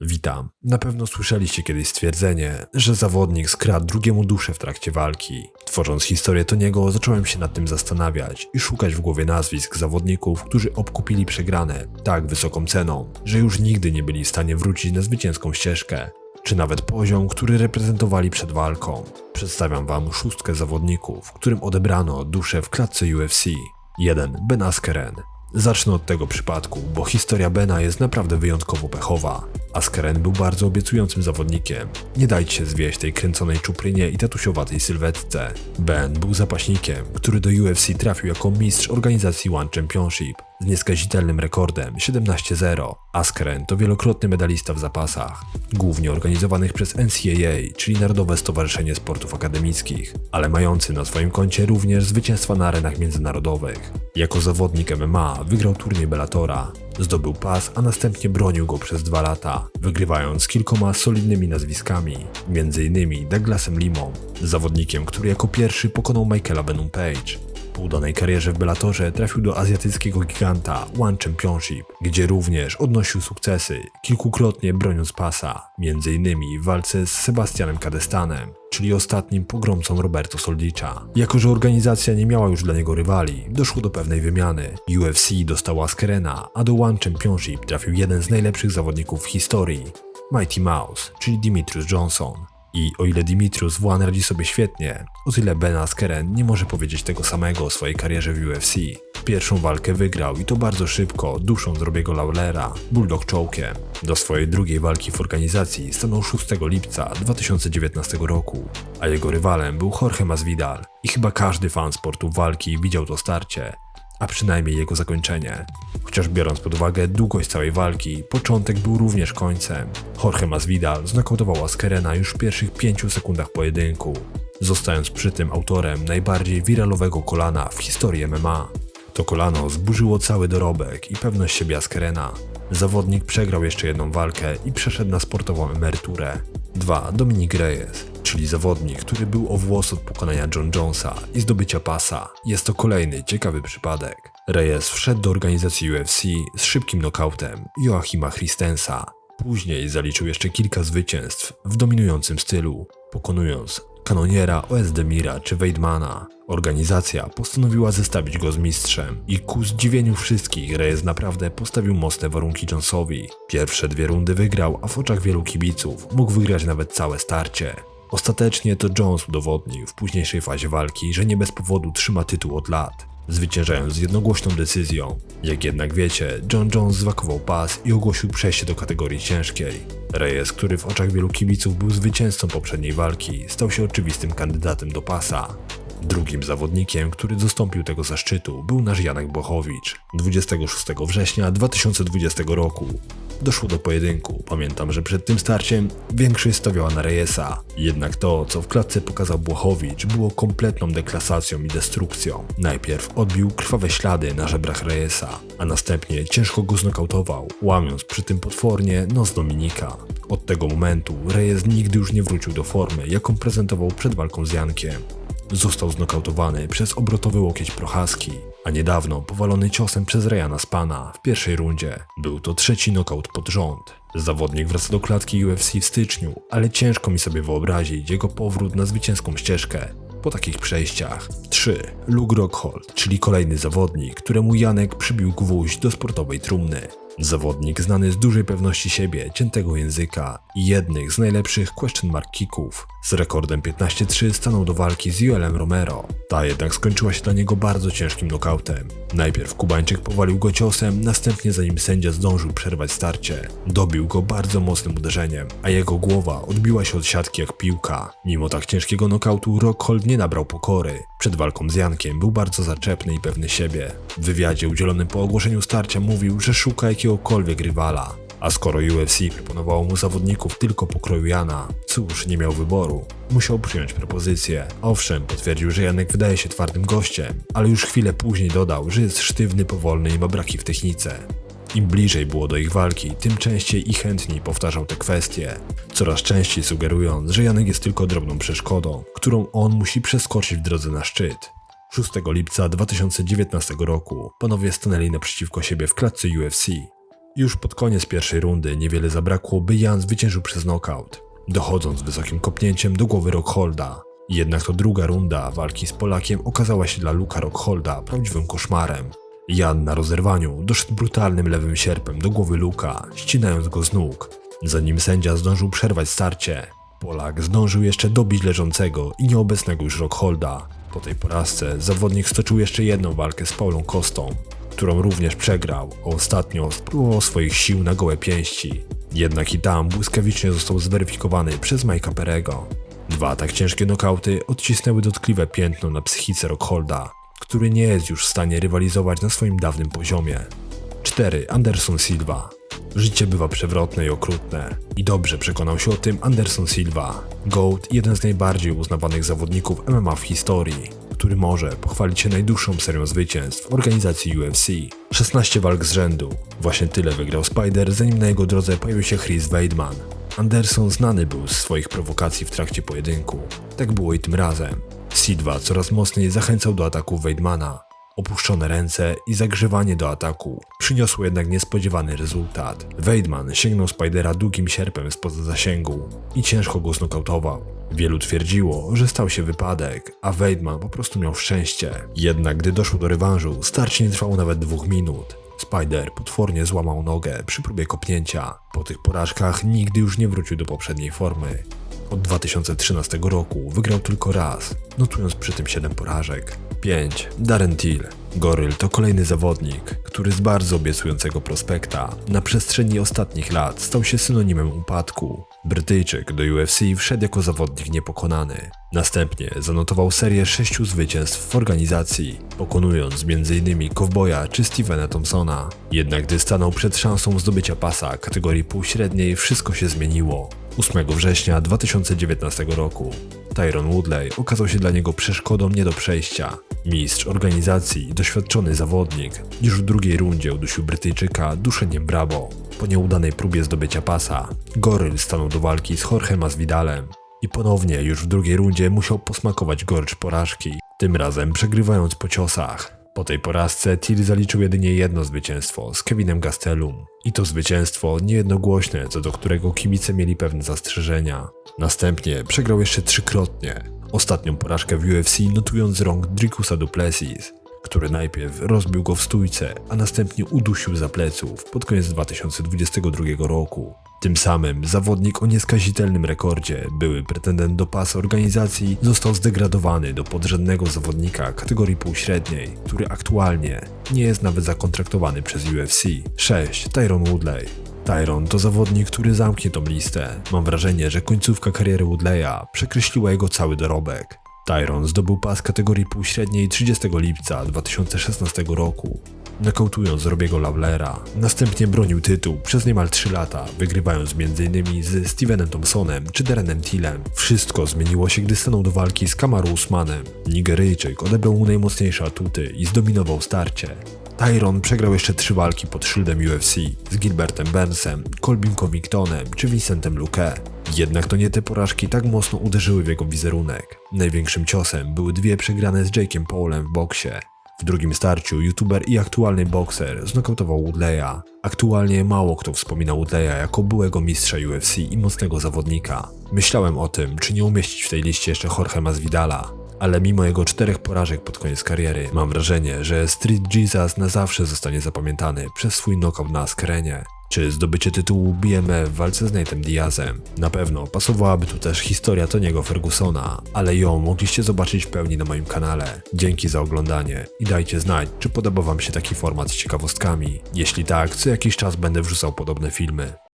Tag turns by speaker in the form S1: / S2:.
S1: Witam. Na pewno słyszeliście kiedyś stwierdzenie, że zawodnik skradł drugiemu duszę w trakcie walki. Tworząc historię Toniego, zacząłem się nad tym zastanawiać i szukać w głowie nazwisk zawodników, którzy obkupili przegrane tak wysoką ceną, że już nigdy nie byli w stanie wrócić na zwycięską ścieżkę, czy nawet poziom, który reprezentowali przed walką. Przedstawiam wam szóstkę zawodników, którym odebrano duszę w klatce UFC. 1. Ben Askren, Zacznę od tego przypadku, bo historia Bena jest naprawdę wyjątkowo pechowa. Askeren był bardzo obiecującym zawodnikiem. Nie dajcie się zwieść tej kręconej czuprynie i tatusiowatej sylwetce. Ben był zapaśnikiem, który do UFC trafił jako mistrz organizacji One Championship nieskazitelnym rekordem 17-0. Askren to wielokrotny medalista w zapasach, głównie organizowanych przez NCAA, czyli Narodowe Stowarzyszenie Sportów Akademickich, ale mający na swoim koncie również zwycięstwa na arenach międzynarodowych. Jako zawodnik MMA wygrał turniej Bellatora, zdobył pas, a następnie bronił go przez dwa lata, wygrywając z kilkoma solidnymi nazwiskami, m.in. Douglasem Limą, zawodnikiem, który jako pierwszy pokonał Michaela Benum Page, po udanej karierze w Bellatorze trafił do azjatyckiego giganta One Championship, gdzie również odnosił sukcesy, kilkukrotnie broniąc pasa, m.in. w walce z Sebastianem Kadestanem, czyli ostatnim pogromcą Roberto Soldicza. Jako, że organizacja nie miała już dla niego rywali, doszło do pewnej wymiany. UFC dostała Skerena, a do One Championship trafił jeden z najlepszych zawodników w historii, Mighty Mouse, czyli Dimitrius Johnson. I o ile Dimitrius Włan radzi sobie świetnie, o tyle Ben Askeren nie może powiedzieć tego samego o swojej karierze w UFC. Pierwszą walkę wygrał i to bardzo szybko, dusząc Robiego Lawlera, Bulldog Choke'em. Do swojej drugiej walki w organizacji stanął 6 lipca 2019 roku, a jego rywalem był Jorge Masvidal i chyba każdy fan sportu walki widział to starcie, a przynajmniej jego zakończenie. Chociaż biorąc pod uwagę długość całej walki, początek był również końcem. Jorge Masvidal znokautował Askerena już w pierwszych 5 sekundach pojedynku, zostając przy tym autorem najbardziej wiralowego kolana w historii MMA. To kolano zburzyło cały dorobek i pewność siebie Askerena. Zawodnik przegrał jeszcze jedną walkę i przeszedł na sportową emeryturę. 2. Dominik Reyes czyli zawodnik, który był o włos od pokonania John Jonesa i zdobycia pasa. Jest to kolejny ciekawy przypadek. Reyes wszedł do organizacji UFC z szybkim nokautem Joachima Christensa. Później zaliczył jeszcze kilka zwycięstw w dominującym stylu, pokonując kanoniera Oezdemira czy Weidmana. Organizacja postanowiła zestawić go z mistrzem i ku zdziwieniu wszystkich Reyes naprawdę postawił mocne warunki Jonesowi. Pierwsze dwie rundy wygrał, a w oczach wielu kibiców mógł wygrać nawet całe starcie. Ostatecznie to Jones udowodnił w późniejszej fazie walki, że nie bez powodu trzyma tytuł od lat, zwyciężając z jednogłośną decyzją. Jak jednak wiecie, John Jones zwakował pas i ogłosił przejście do kategorii ciężkiej. Reyes, który w oczach wielu kibiców był zwycięzcą poprzedniej walki, stał się oczywistym kandydatem do pasa. Drugim zawodnikiem, który zastąpił tego zaszczytu, był nasz Janek Bochowicz 26 września 2020 roku. Doszło do pojedynku. Pamiętam, że przed tym starciem większość stawiała na Reyesa. Jednak to, co w klatce pokazał Błochowicz, było kompletną deklasacją i destrukcją. Najpierw odbił krwawe ślady na żebrach Reyesa, a następnie ciężko go znokautował, łamiąc przy tym potwornie nos Dominika. Od tego momentu Reyes nigdy już nie wrócił do formy, jaką prezentował przed walką z Jankiem. Został znokautowany przez obrotowy łokieć Prochaski, a niedawno powalony ciosem przez Rejana Spana w pierwszej rundzie. Był to trzeci nokaut pod rząd. Zawodnik wraca do klatki UFC w styczniu, ale ciężko mi sobie wyobrazić jego powrót na zwycięską ścieżkę po takich przejściach. 3. Luke Rockhold, czyli kolejny zawodnik, któremu Janek przybił gwóźdź do sportowej trumny. Zawodnik znany z dużej pewności siebie, ciętego języka i jednych z najlepszych question mark kicków. Z rekordem 15-3 stanął do walki z Joelem Romero. Ta jednak skończyła się dla niego bardzo ciężkim nokautem. Najpierw Kubańczyk powalił go ciosem, następnie zanim sędzia zdążył przerwać starcie, dobił go bardzo mocnym uderzeniem, a jego głowa odbiła się od siatki jak piłka. Mimo tak ciężkiego nokautu Rockhold nie nabrał pokory. Przed walką z Jankiem był bardzo zaczepny i pewny siebie. W wywiadzie udzielonym po ogłoszeniu starcia mówił, że szuka jakiegokolwiek rywala. A skoro UFC proponowało mu zawodników tylko pokroju Jana, cóż, nie miał wyboru. Musiał przyjąć propozycję. Owszem, potwierdził, że Janek wydaje się twardym gościem, ale już chwilę później dodał, że jest sztywny, powolny i ma braki w technice. Im bliżej było do ich walki, tym częściej i chętniej powtarzał te kwestie, coraz częściej sugerując, że Janek jest tylko drobną przeszkodą, którą on musi przeskoczyć w drodze na szczyt. 6 lipca 2019 roku panowie stanęli naprzeciwko siebie w klatce UFC. Już pod koniec pierwszej rundy niewiele zabrakło, by Jan zwyciężył przez knockout, dochodząc wysokim kopnięciem do głowy Rockholda. Jednak to druga runda walki z Polakiem okazała się dla Luka Rockholda prawdziwym koszmarem. Jan na rozerwaniu doszedł brutalnym lewym sierpem do głowy Luka, ścinając go z nóg. Zanim sędzia zdążył przerwać starcie, Polak zdążył jeszcze dobić leżącego i nieobecnego już Rockholda. Po tej porażce zawodnik stoczył jeszcze jedną walkę z Paulą Kostą, którą również przegrał, a ostatnio spróbował swoich sił na gołe pięści. Jednak i tam błyskawicznie został zweryfikowany przez Mike'a Perego. Dwa tak ciężkie nokauty odcisnęły dotkliwe piętno na psychice Rockholda, który nie jest już w stanie rywalizować na swoim dawnym poziomie. 4. Anderson Silva Życie bywa przewrotne i okrutne. I dobrze przekonał się o tym Anderson Silva. GOAT, jeden z najbardziej uznawanych zawodników MMA w historii, który może pochwalić się najdłuższą serią zwycięstw w organizacji UFC. 16 walk z rzędu. Właśnie tyle wygrał Spider, zanim na jego drodze pojawił się Chris Weidman. Anderson znany był z swoich prowokacji w trakcie pojedynku. Tak było i tym razem. Silva coraz mocniej zachęcał do ataku Weidmana, Opuszczone ręce i zagrzewanie do ataku przyniosło jednak niespodziewany rezultat. Weidman sięgnął Spidera długim sierpem spoza zasięgu i ciężko go znokautował. Wielu twierdziło, że stał się wypadek, a Weidman po prostu miał szczęście. Jednak gdy doszło do rewanżu, starcie nie trwało nawet dwóch minut. Spider potwornie złamał nogę przy próbie kopnięcia. Po tych porażkach nigdy już nie wrócił do poprzedniej formy. Od 2013 roku wygrał tylko raz, notując przy tym 7 porażek. 5. Darren Till. Goryl to kolejny zawodnik, który z bardzo obiecującego prospekta na przestrzeni ostatnich lat stał się synonimem upadku. Brytyjczyk do UFC wszedł jako zawodnik niepokonany. Następnie zanotował serię sześciu zwycięstw w organizacji, pokonując m.in. Cowboya czy Stevena Thompsona. Jednak gdy stanął przed szansą zdobycia pasa kategorii półśredniej, wszystko się zmieniło. 8 września 2019 roku Tyron Woodley okazał się dla niego przeszkodą nie do przejścia. Mistrz organizacji, doświadczony zawodnik, już w drugiej rundzie udusił Brytyjczyka duszeniem Bravo. Po nieudanej próbie zdobycia pasa, Goryl stanął do walki z Jorge Masvidalem i ponownie już w drugiej rundzie musiał posmakować gorycz porażki, tym razem przegrywając po ciosach. Po tej porażce Till zaliczył jedynie jedno zwycięstwo z Kevinem Gastelum. I to zwycięstwo niejednogłośne, co do którego kibice mieli pewne zastrzeżenia. Następnie przegrał jeszcze trzykrotnie. Ostatnią porażkę w UFC notując z rąk Drikusa Duplessis, który najpierw rozbił go w stójce, a następnie udusił za pleców pod koniec 2022 roku. Tym samym zawodnik o nieskazitelnym rekordzie, były pretendent do pasa organizacji, został zdegradowany do podrzędnego zawodnika kategorii półśredniej, który aktualnie nie jest nawet zakontraktowany przez UFC. 6. Tyron Woodley Tyron to zawodnik, który zamknie tą listę. Mam wrażenie, że końcówka kariery Woodleya przekreśliła jego cały dorobek. Tyron zdobył pas kategorii półśredniej 30 lipca 2016 roku, nokautując Robiego Lawlera. Następnie bronił tytuł przez niemal 3 lata, wygrywając m.in. z Stevenem Thompsonem czy Derenem Tillem. Wszystko zmieniło się, gdy stanął do walki z Kamaru Usmanem. Nigeryjczyk odebrał mu najmocniejsze atuty i zdominował starcie. Tyron przegrał jeszcze trzy walki pod szyldem UFC z Gilbertem Burnsem, Colbin Covingtonem czy Vincentem Luque. Jednak to nie te porażki tak mocno uderzyły w jego wizerunek. Największym ciosem były dwie przegrane z Jakeem Paulem w boksie. W drugim starciu youtuber i aktualny bokser znokautował Woodleya. Aktualnie mało kto wspomina Woodleya jako byłego mistrza UFC i mocnego zawodnika. Myślałem o tym, czy nie umieścić w tej liście jeszcze Jorge Masvidala, ale mimo jego czterech porażek pod koniec kariery, mam wrażenie, że Street Jesus na zawsze zostanie zapamiętany przez swój knockout na Askrenie. Czy zdobycie tytułu BMF w walce z Nate'em Diazem? Na pewno pasowałaby tu też historia Toniego Fergusona, ale ją mogliście zobaczyć w pełni na moim kanale. Dzięki za oglądanie i dajcie znać, czy podoba Wam się taki format z ciekawostkami. Jeśli tak, co jakiś czas będę wrzucał podobne filmy.